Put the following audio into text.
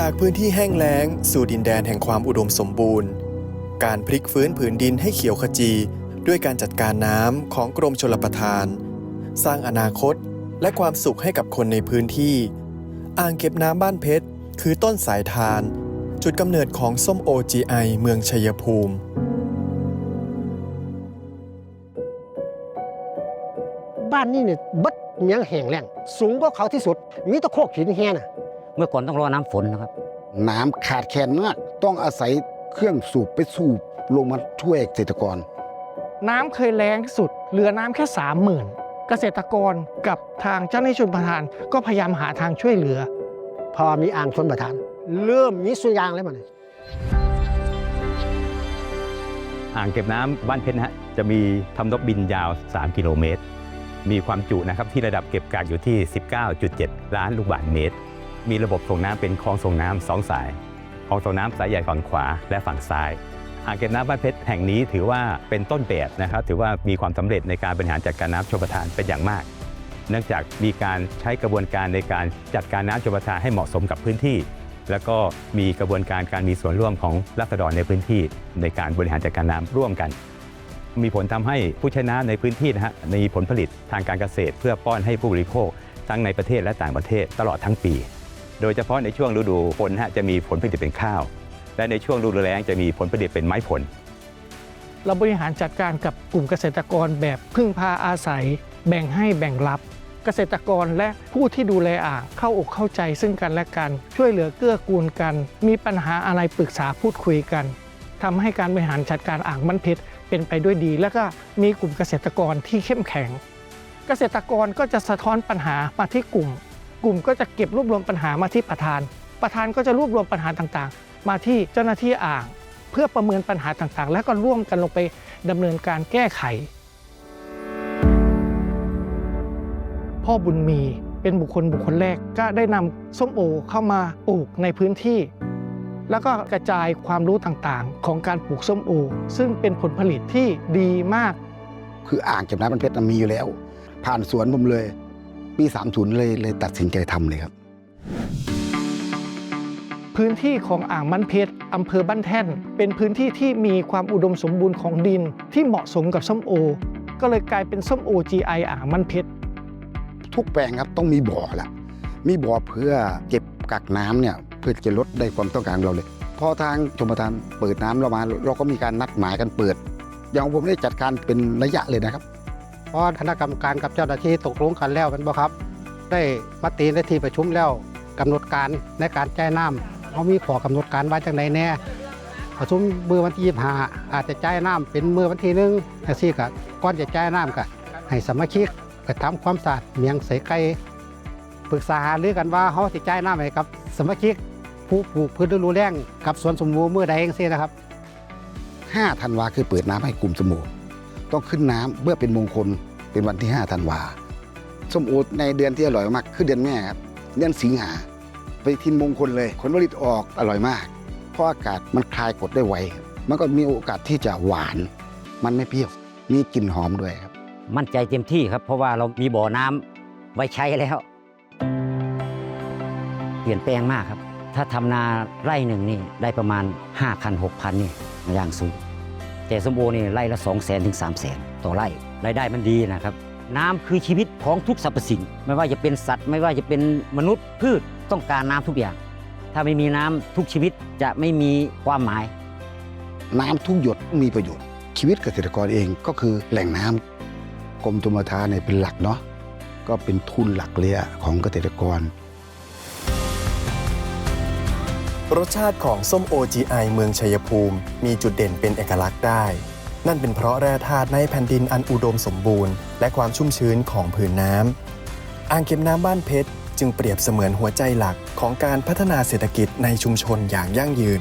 จากพื้นที่แห้งแล้ง สู่ดินแดนแห่งความอุดมสมบูรณ์ การพลิกฟื้นผืนดินให้เขียวขจี ด้วยการจัดการน้ำของกรมชลประทาน สร้างอนาคตและความสุขให้กับคนในพื้นที่ อ่างเก็บน้ำบ้านเพชร คือต้นสายทาน จุดกำเนิดของส้มโอ GI เมืองชัยภูมิบ้านนี่เนี่ยบัดเมียงแห้งแล้งสูงกว่าเขาที่สุด มีตะโคกหินแห้น่ะ เมื่อก่อนต้องรอน้ำฝนนะครับ น้ำขาดแคลนมากต้องอาศัยเครื่องสูบไปสูบลงมาช่วยเกษตรกร น้ำเคยแรงสุดเหลือน้ำแค่สามหมื่นเกษตรกรกับทางเจ้าหน้าที่ชนประทาน ก็พยายามหาทางช่วยเหลือ พอมีอ่างชนประทาน เริ่มมีสุยางแล้วมันยอ่างเก็บน้ำบ้านเพชรนะฮะจะมีทำนบบินยาว 3 กิโลเมตร มีความจุนะครับที่ระดับเก็บกักอยู่ที่ 19.7 ล้านลูกบาศก์เมตร มีระบบส่งน้ำเป็นคลองส่งน้ำสองสายคลองส่งน้ำสายใหญ่ฝั่งขวาและฝั่งซ้ายอ่างเก็บน้ำบ้านเพชรแห่งนี้ถือว่าเป็นต้นแบบนะครับ ถือว่ามีความสำเร็จในการบริหารจัดการน้ำชลประทานเป็นอย่างมาก เนื่องจากมีการใช้กระบวนการในการจัดการน้ำชลประทานให้เหมาะสมกับพื้นที่ แล้วก็มีกระบวนการการมีส่วนร่วมของรัษฎรในพื้นที่ ในการบริหารจัดการน้ำร่วมกัน มีผลทำให้ผู้ใช้น้ำในพื้นที่นะฮะมีผลผลิตทางการเกษตร เพื่อป้อนให้ผู้บริโภคทั้งในประเทศและต่างประเทศตลอดทั้งปี โดยเฉพาะในช่วงฤดูฝนฮะจะมีผลผลิตเป็นข้าว และในช่วงฤดูแล้งจะมีผลผลิตเป็นไม้ผล เราบริหารจัดการกับกลุ่มเกษตรกรแบบพึ่งพาอาศัย แบ่งให้แบ่งรับ เกษตรกรและผู้ที่ดูแลอ่างเข้าอกเข้าใจซึ่งกันและกัน ช่วยเหลือเกื้อกูลกัน มีปัญหาอะไรปรึกษาพูดคุยกันทำให้การบริหารจัดการอ่างมันเพชรเป็นไปด้วยดี แล้วก็มีกลุ่มเกษตรกรที่เข้มแข็ง เกษตรกรก็จะสะท้อนปัญหามาที่กลุ่ม กลุ่มก็จะเก็บรวบรวมปัญหามาที่ประธาน ประธานก็จะรวบรวมปัญหาต่างๆ มาที่เจ้าหน้าที่อ่าง เพื่อประเมินปัญหาต่างๆ แล้วก็ร่วมกันลงไปดำเนินการแก้ไข พ่อบุญมีเป็นบุคคลบุคคลแรกก็ได้นำส้มโอเข้ามาปลูกในพื้นที่ แล้วก็กระจายความรู้ต่างๆ ของการปลูกส้มโอ ซึ่งเป็นผลผลิตที่ดีมาก คืออ่างเก็บน้ำมันเพชรมีอยู่แล้ว ผ่านสวนผมเลย ปี 30 เลยเลยตัดสินใจทำเลยครับ พื้นที่ของอ่างมันเพชรอำเภอบ้านแท่น เป็นพื้นที่ที่มีความอุดมสมบูรณ์ของดินที่เหมาะสมกับส้มโอ ก็เลยกลายเป็นส้มโอ GI อ่างมันเพชรทุกแปลงครับต้องมีบ่อละมีบ่อเพื่อเก็บกักน้ำเนี่ยเพื่อจะลดได้ความต้องการของเราเลยพอทางชมประทานเปิดน้ำเรามา เราก็มีการนัดหมายกันเปิด อย่างผมได้จัดการเป็นระยะเลยนะครับ เพราะคณะกรรมการกับเจ้าหน้าที่ตกลงกันแล้วเป็นบ่ครับ ได้มติในที่ประชุมแล้วกำหนดการในการจ่ายน้ำเขามีขอกำหนดการไว้จังใดแน่ประชุมเมื่อวันที่25อาจจะจ่ายน้ำเป็นเมื่อวันที่หนึ่งแท็กซี่ก็ก่อนจะจ่ายน้ำก็ให้สมาชิกไปทำความสะอาดเมียงใส่ไก่ปรึกษาหารือกันว่าเขาจะจ่ายน้ำให้กับสมาชิกผู้ปลูกพืชฤดูแล้งกับสวนสมูเมื่อใดเองสินะครับ5ธันวาคือเปิดน้ำให้กลุ่มสมุ ต้องขึ้นน้ำเมื่อเป็นมงคลเป็นวันที่5ธันวาส้มโอในเดือนที่อร่อยมากคือเดือนแม่ครับเดือนสิงหาไปทินมงคลเลยผลผลิตออกอร่อยมาก เพราะอากาศมันคลายกดได้ไวมันก็มีโอกาสที่จะหวาน มันไม่เปรี้ยวมีกลิ่นหอมด้วยครับ มั่นใจเต็มที่ครับ เพราะว่าเรามีบ่อน้ำไว้ใช้แล้ว เปลี่ยนแปลงมากครับ ถ้าทำนาไร่หนึ่งนี่ได้ประมาณ 5,000 6,000 นี่อย่างสูง แต่สมโอนี่ไร่ละ 2 0 0 0 0 0 ถึง 3 0 0 0 0 0 ต่อไร่รายได้มันดีนะครับ น้ำคือชีวิตของทุกสรรพสิ่ง ไม่ว่าจะเป็นสัตว์ ไม่ว่าจะเป็นมนุษย์พืชต้องการน้ำทุกอย่าง ถ้าไม่มีน้ำทุกชีวิตจะไม่มีความหมาย น้ำทุกหยดมีประโยชน์ ชีวิตเกษตรกรเองก็คือแหล่งน้ำกรมชลประทานเนี่ยเป็นหลักเนาะก็เป็นทุนหลักเลยของเกษตรกร รสชาติของส้มโอ GI เมืองชัยภูมิ มีจุดเด่นเป็นเอกลักษณ์ได้ นั่นเป็นเพราะแร่ธาตุในแผ่นดินอันอุดมสมบูรณ์ และความชุ่มชื้นของผืนน้ำอ่างเก็บน้ำบ้านเพชร จึงเปรียบเสมือนหัวใจหลักของการพัฒนาเศรษฐกิจในชุมชนอย่างยั่งยืน